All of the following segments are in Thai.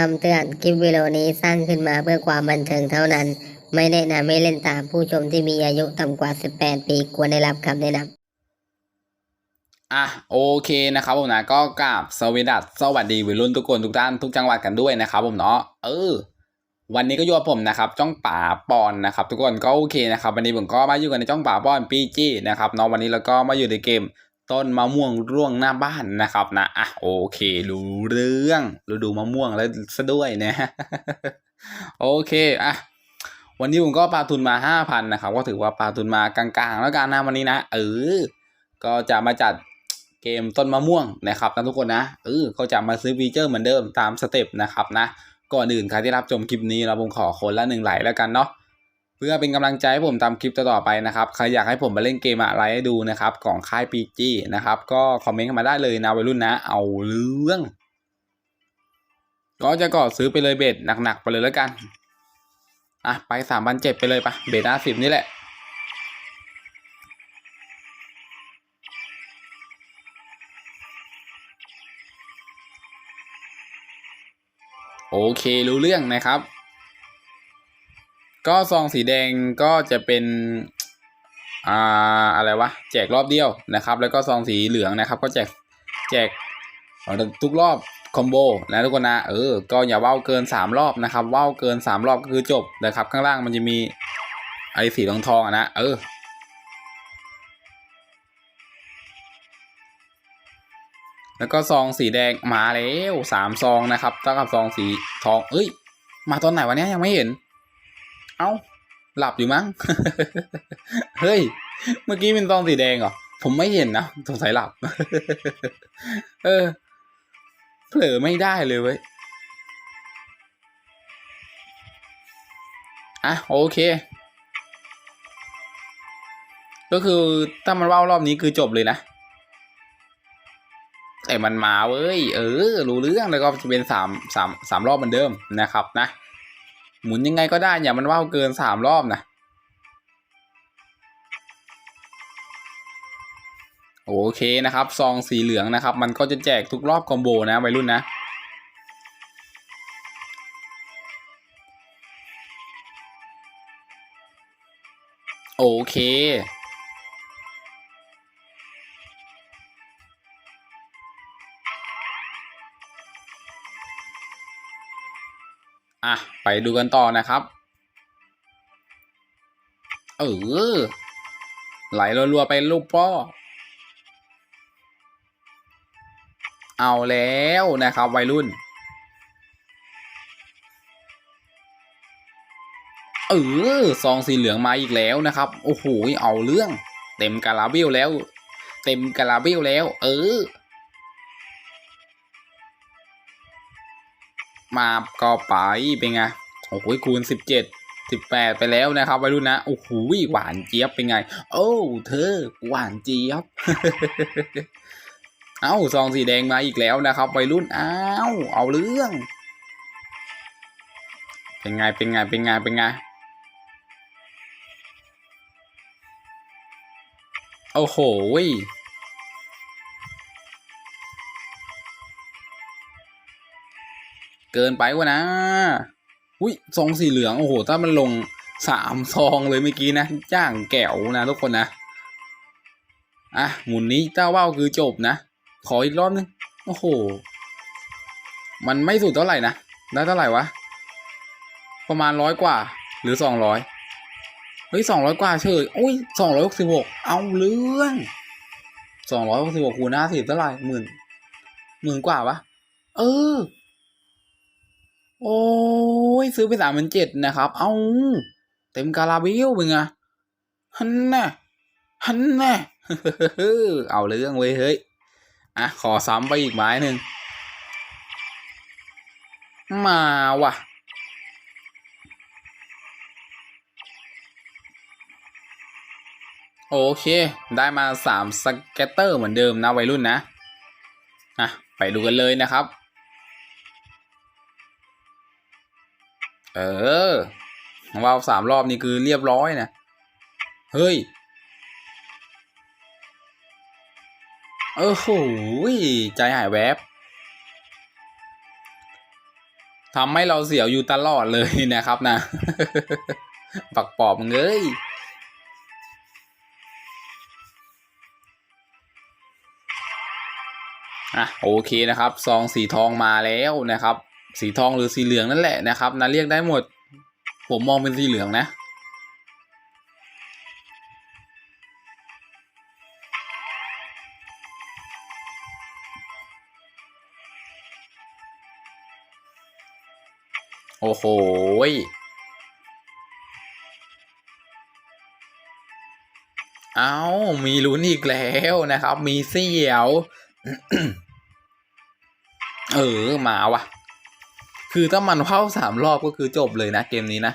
คำเตือนคลิปวิดีโอนี้สร้างขึ้นมาเพื่อความบันเทิงเท่านั้น ไม่แนะนำให้เล่นตามผู้ชมที่มีอายุต่ำกว่า 18 ปีควรได้รับคำแนะนำอะโอเคนะครับผมนะก็กราบสวัสดีสวัสดีวัยรุ่นทุกคนทุกท่านทุกจังหวัดกันด้วยนะครับผมเนาะเออ วันนี้ก็อยู่กับผมนะครับจ้องป่าปอนนะครับ ทุกคนก็โอเคนะครับวันนี้ผมก็มาอยู่กันในจ้องป่าปอนปีจีนะครับเนาะวันนี้เราก็มาอยู่ในเกม ต้นมะม่วงร่วงหน้าบ้านนะครับนะอะโอเค รู้เรื่องฤดูมะม่วงแล้วซะด้วยนะโอเคอะวันนี้ผมก็ปาทุนมาห้าพันนะครับก็ถือว่าปาทุนมากลางๆ แล้วกันนะวันนี้นะเออก็จะมาจัดเกมต้นมะม่วงนะครับนะทุกคนนะเออก็จะมาซื้อฟีเจอร์เหมือนเดิมตามสเต็ปนะครับนะก่อนอื่นใครที่รับชมคลิปนี้เราผมขอคนละหนึ่งไหลแล้วกันเนาะ เพื่อเป็นกำลังใจให้ผมทำคลิปต่อๆไปนะครับ ใครอยากให้ผมมาเล่นเกมอะไรให้ดูนะครับของค่ายปีจีนะครับ ก็คอมเมนต์เข้ามาได้เลยนะวัยรุ่นนะ เอาเรื่อง ก็จะก่อซื้อไปเลยเบ็ดหนักๆไปเลยแล้วกัน อะไปสามพันเจ็ดไปเลยปะเบ็ดห้าสิบนี่แหละโอเครู้เรื่องนะครับ ก็ซองสีแดงก็จะเป็นอ่าอะไรวะแจกรอบเดียวนะครับ แล้วก็ซองสีเหลืองนะครับ ก็แจกแจกทุกรอบคอมโบนะทุกคนนะเออก็อย่าว่าวเกินสามรอบนะครับว่าวเกินสามรอบก็คือจบนะครับ ข้างล่างมันจะมีไอ้สีทองทองนะเออแล้วก็ซองสีแดงมาแล้วสามซองนะครับเท่ากับซองสีทอง เอ้ย มาตอนไหนวะเนี้ยยังไม่เห็น เอ้า หลับอยู่มั้ง เฮ้ย เมื่อกี้เป็นซองสีแดงเหรอ ผมไม่เห็นนะสงสัยหลับ เออ เผลอไม่ได้เลยเว้ย อะ โอเค ก็คือถ้ามันว่าวรอบนี้คือจบเลยนะแต่มันมาเว้ย เออ รู้เรื่องแล้วก็จะเป็นสามสามสามรอบเหมือนเดิมนะครับนะ หมุนยังไงก็ได้อย่ามันว่าวเกินสามรอบนะโอเคนะครับ ซองสีเหลืองนะครับ มันก็จะแจกทุกรอบคอมโบนะวัยรุ่นนะโอเค อะ ไปดูกันต่อนะครับ เออ ไหลรัวๆไปลูกป้อ เอาแล้วนะครับ วัยรุ่น เออ ซองสีเหลืองมาอีกแล้วนะครับ โอ้โห เอาเรื่อง เต็มกาลาเบลแล้ว เต็มกาลาเบลแล้ว เออ มาก็ไปเป็นไงโอ้โหคูณสิบเจ็ดสิบแปดไปแล้วนะครับวัยรุ่นนะโอ้โหหวานเจี๊ยบเป็นไง โอ้เธอหวานเจี๊ยบเอ้าซองสีแดงมาอีกแล้วนะครับวัยรุ่นอ้าวเอาเรื่อง เป็นไงเป็นไงเป็นไงเป็นไงโอ้โห เกินไปวะนะ อุ้ยซองสีเหลือง โอ้โห ถ้ามันลงสามซองเลยเมื่อกี้นะจ้างแก้วนะทุกคนนะ อะ หมุนนี้เจ้าว่าวคือจบนะ ขออีกรอบนึง โอ้โห มันไม่สุดเท่าไหร่นะ ได้เท่าไหร่วะ ประมาณร้อยกว่า หรือสองร้อยเฮ้ยสองร้อยกว่าเฉยอุ้ยสองร้อยหกสิบหกเอาเรื่องสองร้อยหกสิบหกคูณห้าสิบเท่าไหร่หมื่นหมื่นกว่าปะเออ โอ้ยซื้อไปสามพันเจ็ดนะครับ เอาเต็มกาลาเบลเป็นไงฮันน่ะฮันน่ะเอาเรื่องเว้ยเฮ้ย อะ ขอซ้ำไปอีกไม้หนึ่ง มาว่ะ โอเค ได้มาสามสเก็ตเตอร์เหมือนเดิมนะวัยรุ่นนะ อะ ไปดูกันเลยนะครับ เออวาวสามรอบนี่คือเรียบร้อยนะ เฮ้ยเออโหยใจหายแวบทำให้เราเสียวอยู่ตลอดเลยนะครับนะ ปักปอบมึงยอะโอเคนะครับ ซองสีทองมาแล้วนะครับ สีทองหรือสีเหลืองนั่นแหละนะครับนะเรียกได้หมด ผมมองเป็นสีเหลืองนะ โอ้โหเอามีลุ้นอีกแล้วนะครับ มีเสียว เออ มาว่ะ คือถ้ามันเข้าสามรอบก็คือจบเลยนะเกมนี้นะ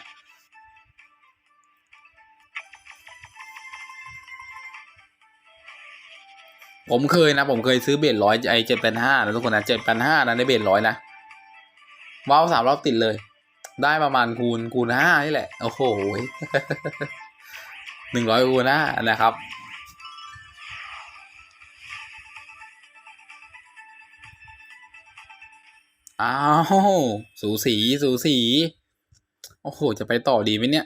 ผมเคยนะ ผมเคยซื้อเบ็ดร้อยไอเจ็ดแปดห้านะทุกคนนะเจ็ดแปดห้านะในเบ็ดร้อยนะว้าวสามรอบติดเลย ได้ประมาณคูณคูณห้านี่แหละ โอ้โหหนึ่งร้อยคูณห้านะครับ อ้าว สูสี สูสี โอ้โห จะไปต่อดีไหมเนี่ย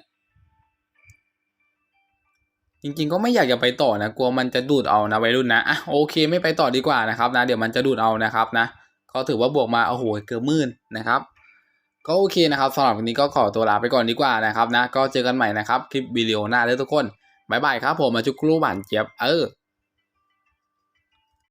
จริงๆ ก็ไม่อยากจะไปต่อนะ กลัวมันจะดูดเอานะวัยรุ่นนะ อะโอเค ไม่ไปต่อดีกว่านะครับนะ เดี๋ยวมันจะดูดเอานะครับนะ ก็ถือว่าบวกมา โอ้โห เกือบมื่นนะครับ ก็โอเคนะครับสำหรับวันนี้ก็ขอตัวลาไปก่อนดีกว่านะครับนะ ก็เจอกันใหม่นะครับ คลิปวิดีโอหน้าเลยทุกคนบายบายครับผม มาจุกรูหวานเจี๊ยบ เออ